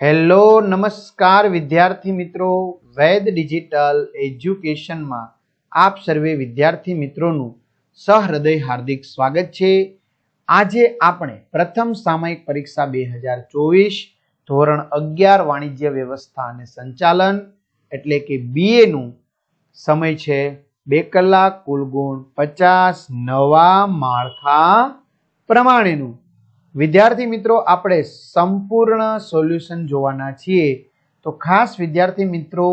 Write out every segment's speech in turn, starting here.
Hello, નમસ્કાર વિદ્યાર્થી મિત્રો. વૈદ ડિજિટલ એજ્યુકેશનમાં આપ સર્વે વિદ્યાર્થી મિત્રોનું સહૃદય હાર્દિક સ્વાગત છે. આજે આપણે પ્રથમ સામયિક પરીક્ષા બે હજાર ચોવીસ, ધોરણ અગિયાર, વાણિજ્ય વ્યવસ્થા અને સંચાલન, એટલે કે બીએનું સમય છે બે કલાક કુલ ગુણ પચાસ, નવા માળખા પ્રમાણેનું. વિદ્યાર્થી મિત્રો, આપણે સંપૂર્ણ સોલ્યુશન જોવાના છીએ. તો ખાસ વિદ્યાર્થી મિત્રો,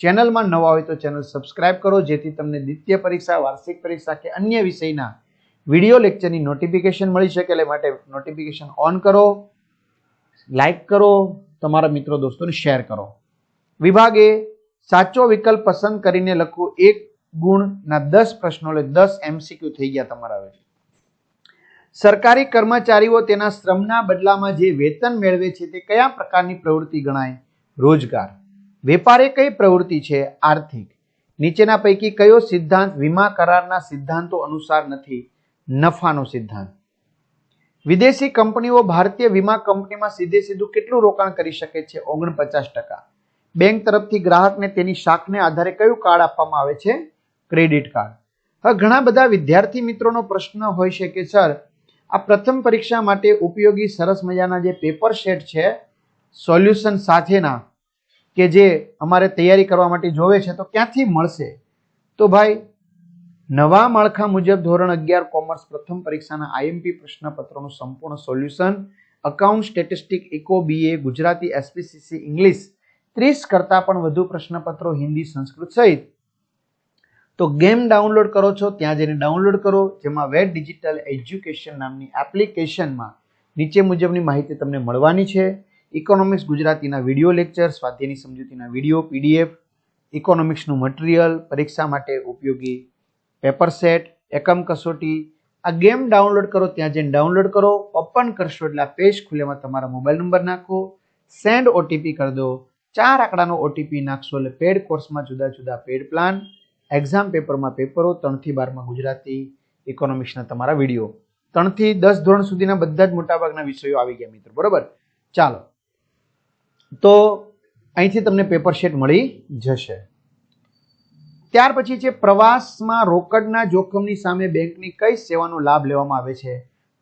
ચેનલમાં નવા હોય તો ચેનલ સબસ્ક્રાઇબ કરો, જેથી તમને દ્વિતીય પરીક્ષા, વાર્ષિક પરીક્ષા કે અન્ય વિષયના વીડિયો લેક્ચરની નોટિફિકેશન મળી શકે, એટલે માટે નોટિફિકેશન ઓન કરો લાઈક કરો, તમારા મિત્રો દોસ્તોને શેર કરો. વિભાગે સાચો વિકલ્પ પસંદ કરીને લખવું એક ગુણના દસ પ્રશ્નો એટલે દસ એમસીક્યુ થઈ ગયા તમારા સરકારી કર્મચારીઓ તેના શ્રમના બદલામાં જે વેતન મેળવે છે તે કયા પ્રકારની પ્રવૃત્તિ ગણાય? રોજગાર. વેપાર એ કઈ પ્રવૃત્તિ છે? આર્થિક. નીચેના પૈકી કયો સિદ્ધાંત વીમા કરારના સિદ્ધાંતો અનુસાર નથી? નફાનો સિદ્ધાંત. વિદેશી કંપનીઓ ભારતીય વીમા કંપનીમાં સીધે સીધું કેટલું રોકાણ કરી શકે છે? ઓગણપચાસ ટકા. બેંક તરફથી ગ્રાહકને તેની શાખને આધારે કયું કાર્ડ આપવામાં આવે છે? Credit card. હવે ઘણા બધા વિદ્યાર્થી મિત્રોનો પ્રશ્ન હોય છે કે, સર આ પ્રથમ પરીક્ષા માટે ઉપયોગી સરસ મજાના જે પેપર સેટ છે, સોલ્યુશન સાથેના, કે જે અમારે તૈયારી કરવા માટે જોવે છે, તો ક્યાંથી મળશે? તો ભાઈ, નવા માળખા મુજબ ધોરણ અગિયાર કોમર્સ પ્રથમ પરીક્ષાના આઈએમપી પ્રશ્નપત્રોનું સંપૂર્ણ solution, account statistic eco, BA, Gujarati, SPCC, English, ત્રીસ કરતાં પણ વધુ પ્રશ્નપત્રો હિન્દી સંસ્કૃત સહિત તો ગેમ ડાઉનલોડ કરો છો, ત્યાં જઈને ડાઉનલોડ કરો, જેમાં વેટ ડિજિટલ એજ્યુકેશન નામની એપ્લિકેશનમાં નીચે મુજબની માહિતી તમને મળવાની છે. ઇકોનોમિક્સ ગુજરાતીના વીડિયો લેક્ચર, સ્વાધ્યાયની સમજૂતીના વીડિયો, પીડીએફ, ઇકોનોમિક્સનું મટીરિયલ, પરીક્ષા માટે ઉપયોગી પેપર સેટ, એકમ કસોટી. આ ગેમ ડાઉનલોડ કરો, ત્યાં જઈને ડાઉનલોડ કરો. ઓપન કરશો એટલે આ પેજ ખુલ્લેમાં તમારા મોબાઈલ નંબર નાખો. સેન્ડ ઓટીપી કરી દો. ચાર આંકડાનો ઓટીપી નાખશો એટલે પેડ કોર્સમાં જુદા જુદા પેડ પ્લાન એક્ઝામ પેપરમાં પેપરો ત્રણથી બારમાં ગુજરાતી ઇકોનોમિક્સના તમારા વીડિયો ત્રણથી દસ ધોરણ સુધીના બધા જ મોટાભાગના વિષયો આવી ગયા મિત્રો, બરોબર? ચાલો. તો અહીંથી તમને પેપર શીટ મળી જશે. ત્યાર પછી છે પ્રવાસમાં રોકડના જોખમની સામે બેંકની કઈ સેવાનો લાભ લેવામાં આવે છે?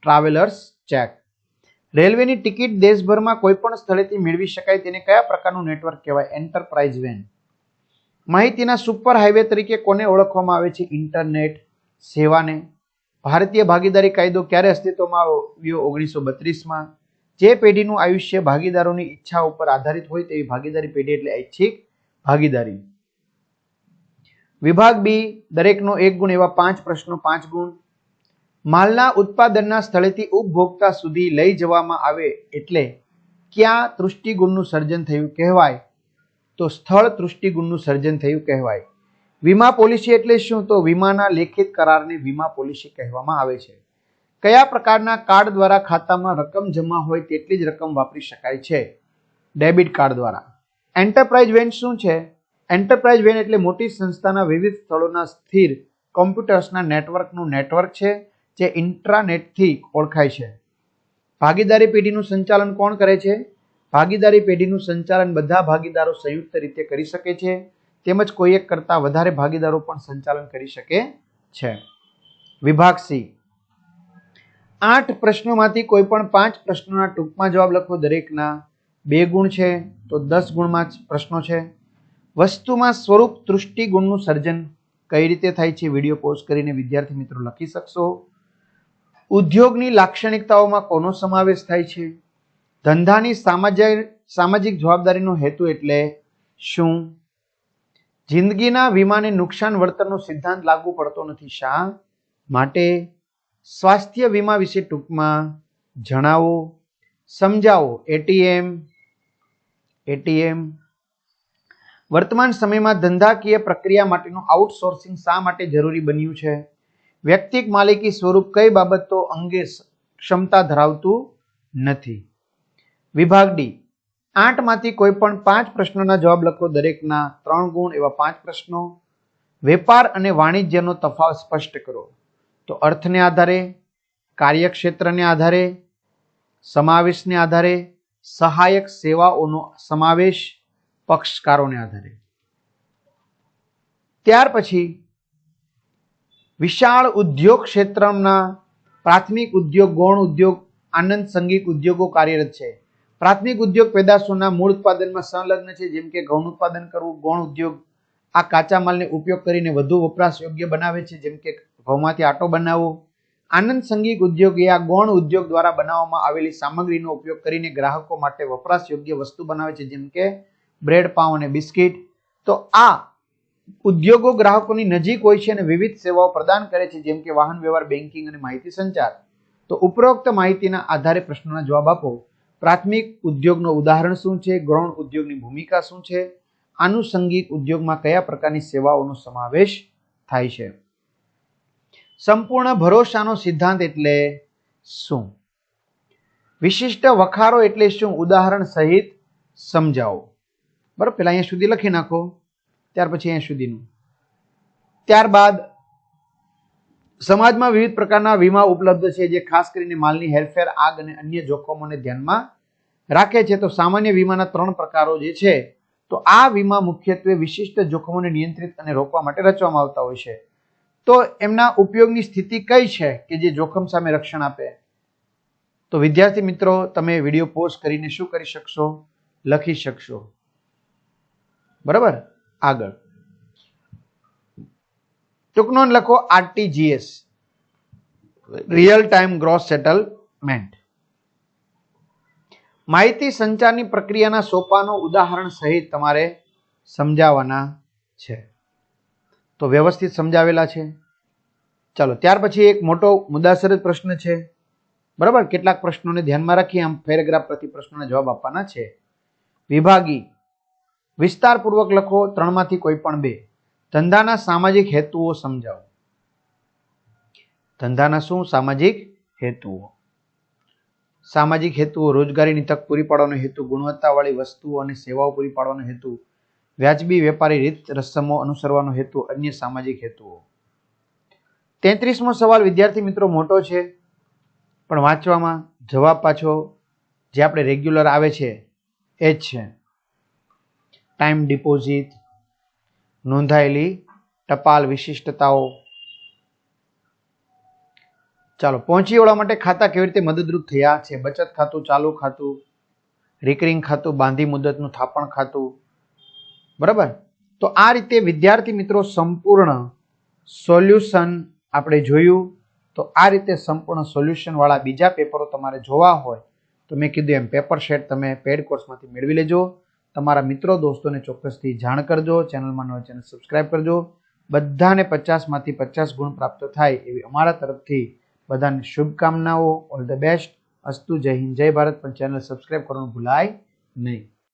ટ્રાવેલર્સ ચેક રેલવેની ટિકિટ દેશભરમાં કોઈ પણ સ્થળેથી મેળવી શકાય તેને કયા પ્રકારનું નેટવર્ક કહેવાય? એન્ટરપ્રાઇઝ વેન માહિતીના સુપર હાઈવે તરીકે કોને ઓળખવામાં આવે છે? ઇન્ટરનેટ સેવાને. ભારતીય ભાગીદારી કાયદો ક્યારે અસ્તિત્વમાં આવ્યો? ઓગણીસો બત્રીસમાં જે પેઢીનું આયુષ્ય ભાગીદારોની ઈચ્છા ઉપર આધારિત હોય તેવી ભાગીદારી પેઢી એટલે ઐચ્છિક ભાગીદારી. વિભાગ બી, દરેકનો એક ગુણ એવા પાંચ પ્રશ્નો, પાંચ ગુણ. માલના ઉત્પાદનના સ્થળેથી ઉપભોક્તા સુધી લઈ જવામાં આવે એટલે ક્યાં તૃષ્ટિગુણનું સર્જન થયું કહેવાય? તો સ્થળ તૃષ્ટિગુણનું સર્જન થયું કહેવાય. વીમા પોલિસી એટલે શું? તો વીમાના લેખિત કરારને વીમા પોલિસી કહેવામાં આવે છે. કયા પ્રકારના કાર્ડ દ્વારા ખાતામાં રકમ જમા હોય તેટલી જ રકમ વાપરી શકાય છે? ડેબિટ કાર્ડ દ્વારા. એન્ટરપ્રાઇઝ વેન શું છે? એન્ટરપ્રાઇઝ વેન એટલે મોટી સંસ્થાના વિવિધ સ્થળોના સ્થિર કોમ્પ્યુટર્સના નેટવર્કનું નેટવર્ક છે, જે ઇન્ટ્રાનેટથી ઓળખાય છે. ભાગીદારી પેઢીનું સંચાલન કોણ કરે છે? ભાગીદારી પેઢીનું સંચાલન બધા ભાગીદારો સંયુક્ત રીતે કરી શકે છે, તેમજ કોઈ એક કરતાં વધારે ભાગીદારો પણ સંચાલન કરી શકે છે. વિભાગ સી. આઠ પ્રશ્નોમાંથી કોઈ પણ પાંચ પ્રશ્નોના ટૂંકમાં જવાબ લખો. દરેકના બે ગુણ છે, તો દસ ગુણમાં પ્રશ્નો છે. વસ્તુમાં સ્વરૂપ તૃષ્ટિ ગુણનું સર્જન કઈ રીતે થાય છે, વીડિયો પોઝ કરીને વિદ્યાર્થી મિત્રો લખી શકશો. ઉદ્યોગની લાક્ષણિકતાઓમાં કોનો સમાવેશ થાય છે? ધંધાની સામાજિક સામાજિક જવાબદારીનો હેતુ એટલે શું? જિંદગીના વીમાને નુકસાન વળતરનો સિદ્ધાંત લાગુ પડતો નથી શા માટે? સ્વાસ્થ્ય વીમા વિશે ટૂંકમાં જણાવો, સમજાવો. ATM ATM. વર્તમાન સમયમાં ધંધાકીય પ્રક્રિયા માટેનું આઉટસોર્સિંગ શા માટે જરૂરી બન્યું છે? વ્યક્તિક માલિકી સ્વરૂપ કઈ બાબતો અંગે ક્ષમતા ધરાવતું નથી? વિભાગ ડી. આઠમાંથી કોઈ પણ પાંચ પ્રશ્નોના જવાબ લખો દરેકના ત્રણ ગુણ એવા પાંચ પ્રશ્નો. વેપાર અને વાણિજ્યનો તફાવત સ્પષ્ટ કરો. તો અર્થને આધારે, કાર્યક્ષેત્રને આધારે, સમાવેશને આધારે, સહાયક સેવાઓનો સમાવેશ, પક્ષકારોને આધારે. ત્યાર પછી, વિશાળ ઉદ્યોગ ક્ષેત્રના પ્રાથમિક ઉદ્યોગ, ગૌણ ઉદ્યોગ, આનંદ સંગીત ઉદ્યોગો કાર્યરત છે. પ્રાથમિક ઉદ્યોગ પેદાશોના મૂળ ઉત્પાદનમાં સંલગ્ન છે, જેમ કે ઘઉં ઉત્પાદન કરવું, ગૌણ ઉદ્યોગ. આ કાચા માલને ઉપયોગ કરીને વધુ વપરાશ યોગ્ય બનાવે છે, જેમ કે ઘઉંમાંથી આટો બનાવવો. આનંદ સંગીત ઉદ્યોગ એ આ ગૌણ ઉદ્યોગ દ્વારા બનાવવામાં આવેલી સામગ્રીનો ઉપયોગ કરીને ગ્રાહકો માટે વપરાશ યોગ્ય વસ્તુ બનાવે છે, જેમ કે બ્રેડ, પાઉં અને બિસ્કિટ. તો આ ઉદ્યોગો ગ્રાહકોની નજીક હોય છે અને વિવિધ સેવાઓ પ્રદાન કરે છે, જેમ કે વાહન વ્યવહાર બેન્કિંગ અને માહિતી સંચાર. તો ઉપરોક્ત માહિતીના આધારે પ્રશ્નોના જવાબ આપો. પ્રાથમિક ઉદ્યોગનો ઉદાહરણ શું છે? ગૌણ ઉદ્યોગની ભૂમિકા શું છે? આનુષંગિક ઉદ્યોગમાં કયા પ્રકારની સેવાઓનો સમાવેશ થાય છે? સંપૂર્ણ ભરોસાનો સિદ્ધાંત એટલે શું? વિશિષ્ટ વખારો એટલે શું? ઉદાહરણ સહિત સમજાવો. બરાબર? પેલા અહીંયા સુધી લખી નાખો. ત્યાર પછી અહીંયા સુધીનું. ત્યારબાદ સમાજમાં વિવિધ પ્રકારના વીમા ઉપલબ્ધ છે જે ખાસ કરીને માલની હેરફેર, આગ અને અન્ય જોખમોને ધ્યાનમાં રાખે છે. તો સામાન્ય વીમાના ત્રણ પ્રકારો જે છે, તો આ વીમા મુખ્યત્વે વિશિષ્ટ જોખમોને નિયંત્રિત અને રોકવા માટે રચવામાં આવતા હોય છે. તો એમના ઉપયોગની સ્થિતિ કઈ છે કે જે જોખમ સામે રક્ષણ આપે? તો વિદ્યાર્થી મિત્રો, તમે વીડિયો પોઝ કરીને શું કરી શકશો? લખી શકશો. બરાબર? આગળ. ટૂંકનો લખો RTGS. Real time gross settlement માહિતી સંચારની પ્રક્રિયાના સોપાનો ઉદાહરણ સહિત તમારે સમજાવવાના છે. તો વ્યવસ્થિત સમજાવેલા છે. ચાલો, ત્યાર પછી એક મોટો મુદ્દાસર પ્રશ્ન છે. બરાબર? કેટલાક પ્રશ્નોને ધ્યાનમાં રાખી આમ પેરેગ્રાફ પ્રતિ પ્રશ્નોના જવાબ આપવાના છે. વિભાગી. વિસ્તારપૂર્વક લખો ત્રણમાંથી કોઈ પણ બે. ધંધાના સામાજિક હેતુઓ સમજાવો. ધંધાના શું સામાજિક હેતુઓ? સામાજિક હેતુઓ રોજગારીની તક પૂરી પાડવાનો હેતુ, ગુણવત્તાવાળી વસ્તુઓ અને સેવાઓ પૂરી પાડવાનો હેતુ, વ્યાજબી વેપારી રીત રસમો અનુસરવાનો હેતુ, અન્ય સામાજિક હેતુઓ. તેત્રીસમો સવાલ, વિદ્યાર્થી મિત્રો મોટો છે, પણ વાંચવામાં જવાબ પાછો જે આપણે રેગ્યુલર આવે છે, એ જ છે. ટાઈમ ડિપોઝિટ નોંધાયેલી ટપાલ વિશિષ્ટતાઓ. ચાલો પહોંચી વળવા માટે ખાતા કેવી રીતે મદદરૂપ થયા છે? બચત ખાતું, ચાલુ ખાતું રિકરિંગ ખાતું, બાંધી મુદતનું થાપણ ખાતું. બરાબર? તો આ રીતે વિદ્યાર્થી મિત્રો સંપૂર્ણ સોલ્યુશન આપણે જોયું. તો આ રીતે સંપૂર્ણ સોલ્યુશન વાળા બીજા પેપરો તમારે જોવા હોય તો મેં કીધું એમ, પેપર શેટ તમે પેડ કોર્સમાંથી મેળવી લેજો. તમારા મિત્રો, દોસ્તોને ચોક્કસથી જાણ કરજો, ચેનલમાં નવા ચેનલ સબસ્ક્રાઈબ કરજો. બધાને પચાસમાંથી પચાસ ગુણ પ્રાપ્ત થાય એવી અમારા તરફથી બધાને શુભકામનાઓ. ઓલ ધ બેસ્ટ અસ્તુ. જય હિન્દ, જય ભારત. પણ ચેનલ સબસ્ક્રાઈબ કરવાનું ભૂલાય નહીં.